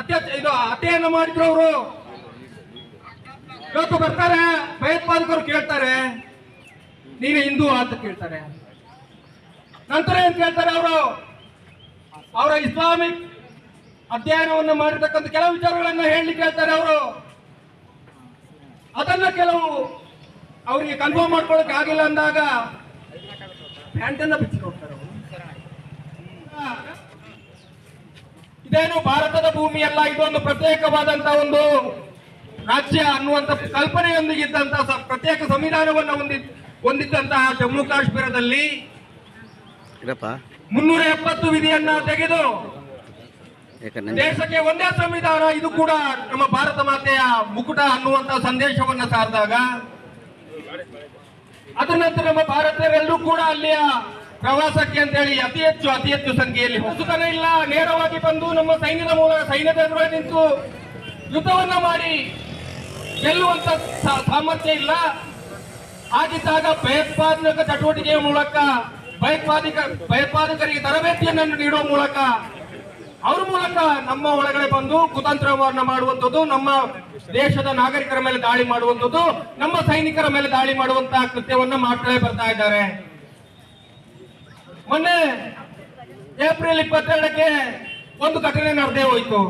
ಅತ್ಯಾಚ ಇದು ಹತ್ಯೆಯನ್ನು ಮಾಡಿದ್ರು ಅವರು. ಇವತ್ತು ಬರ್ತಾರೆ ಭಯೋತ್ಪಾದಕರು ಕೇಳ್ತಾರೆ ನೀನು ಹಿಂದೂ ಅಂತ ಕೇಳ್ತಾರೆ. ನಂತರ ಏನ್ ಕೇಳ್ತಾರೆ ಅವರು? ಅವರ ಇಸ್ಲಾಮಿಕ್ ಅಧ್ಯಯನವನ್ನು ಮಾಡಿರ್ತಕ್ಕಂಥ ಕೆಲವು ವಿಚಾರಗಳನ್ನು ಹೇಳಲಿಕ್ಕೆ ಹೇಳ್ತಾರೆ ಅವರು. ಅದನ್ನ ಕೆಲವು ಅವರಿಗೆ ಕನ್ಫರ್ಮ್ ಮಾಡ್ಕೊಳಕ್ ಆಗಿಲ್ಲ ಅಂದಾಗ, ಪ್ಯಾಂಟನ್ನ ಬಿಚ್ಚಿ ಹೋಗ್ತಾರೆ ಅವರು. ಇದೇನು ಭಾರತದ ಭೂಮಿ ಅಲ್ಲ ಇದೊಂದು ಪ್ರತ್ಯೇಕವಾದಂತ ಒಂದು ರಾಜ್ಯ ಅನ್ನುವಂತ ಕಲ್ಪನೆಯೊಂದಿಗೆ ಇದ್ದಂತ ಪ್ರತ್ಯೇಕ ಸಂವಿಧಾನವನ್ನು ಹೊಂದಿ ಹೊಂದಿದ್ದಂತಹ ಜಮ್ಮು ಕಾಶ್ಮೀರದಲ್ಲಿ ಮುನ್ನೂರ ಎಪ್ಪತ್ತು ವಿಧಿಯನ್ನ ತೆಗೆದು ದೇಶಕ್ಕೆ ಒಂದೇ ಸಂವಿಧಾನ ಇದು ಕೂಡ ನಮ್ಮ ಭಾರತ ಮಾತೆಯ ಮುಕುಟ ಅನ್ನುವಂತ ಸಂದೇಶವನ್ನ ಸಾರಿದಾಗ ಅದರ ನಂತರ ನಮ್ಮ ಭಾರತೀಯರೆಲ್ಲರೂ ಕೂಡ ಅಲ್ಲಿಯ ಪ್ರವಾಸಕ್ಕೆ ಅಂತೇಳಿ ಅತಿ ಹೆಚ್ಚು ಅತಿ ಹೆಚ್ಚು ಸಂಖ್ಯೆಯಲ್ಲಿ ಹೊಸತನ ಇಲ್ಲ. ನೇರವಾಗಿ ಬಂದು ನಮ್ಮ ಸೈನ್ಯದ ಮೂಲಕ ಸೈನ್ಯದ ಎದುರು ನಿಂತು ಯುದ್ಧವನ್ನ ಮಾಡಿ ಗೆಲ್ಲುವಂತ ಸಾಮರ್ಥ್ಯ ಇಲ್ಲ. ಹಾಗಿದ್ದಾಗ ಭಯೋತ್ಪಾದಕ ಚಟುವಟಿಕೆಯ ಮೂಲಕ, ಭಯೋತ್ಪಾದಕ, ಭಯೋತ್ಪಾದಕರಿಗೆ ತರಬೇತಿಯನ್ನು ನೀಡುವ ಮೂಲಕ, ಅವ್ರ ಮೂಲಕ ನಮ್ಮ ಒಳಗಡೆ ಬಂದು ಕುತಂತ್ರವನ್ನ ಮಾಡುವಂಥದ್ದು, ನಮ್ಮ ದೇಶದ ನಾಗರಿಕರ ಮೇಲೆ ದಾಳಿ ಮಾಡುವಂಥದ್ದು, ನಮ್ಮ ಸೈನಿಕರ ಮೇಲೆ ದಾಳಿ ಮಾಡುವಂತಹ ಕೃತ್ಯವನ್ನ ಮಾಡ್ತಾ ಬರ್ತಾ ಇದ್ದಾರೆ. ಮೊನ್ನೆ ಏಪ್ರಿಲ್ ಇಪ್ಪತ್ತೆರಡಕ್ಕೆ ಒಂದು ಘಟನೆ ನಡೆದೇ ಹೋಯಿತು.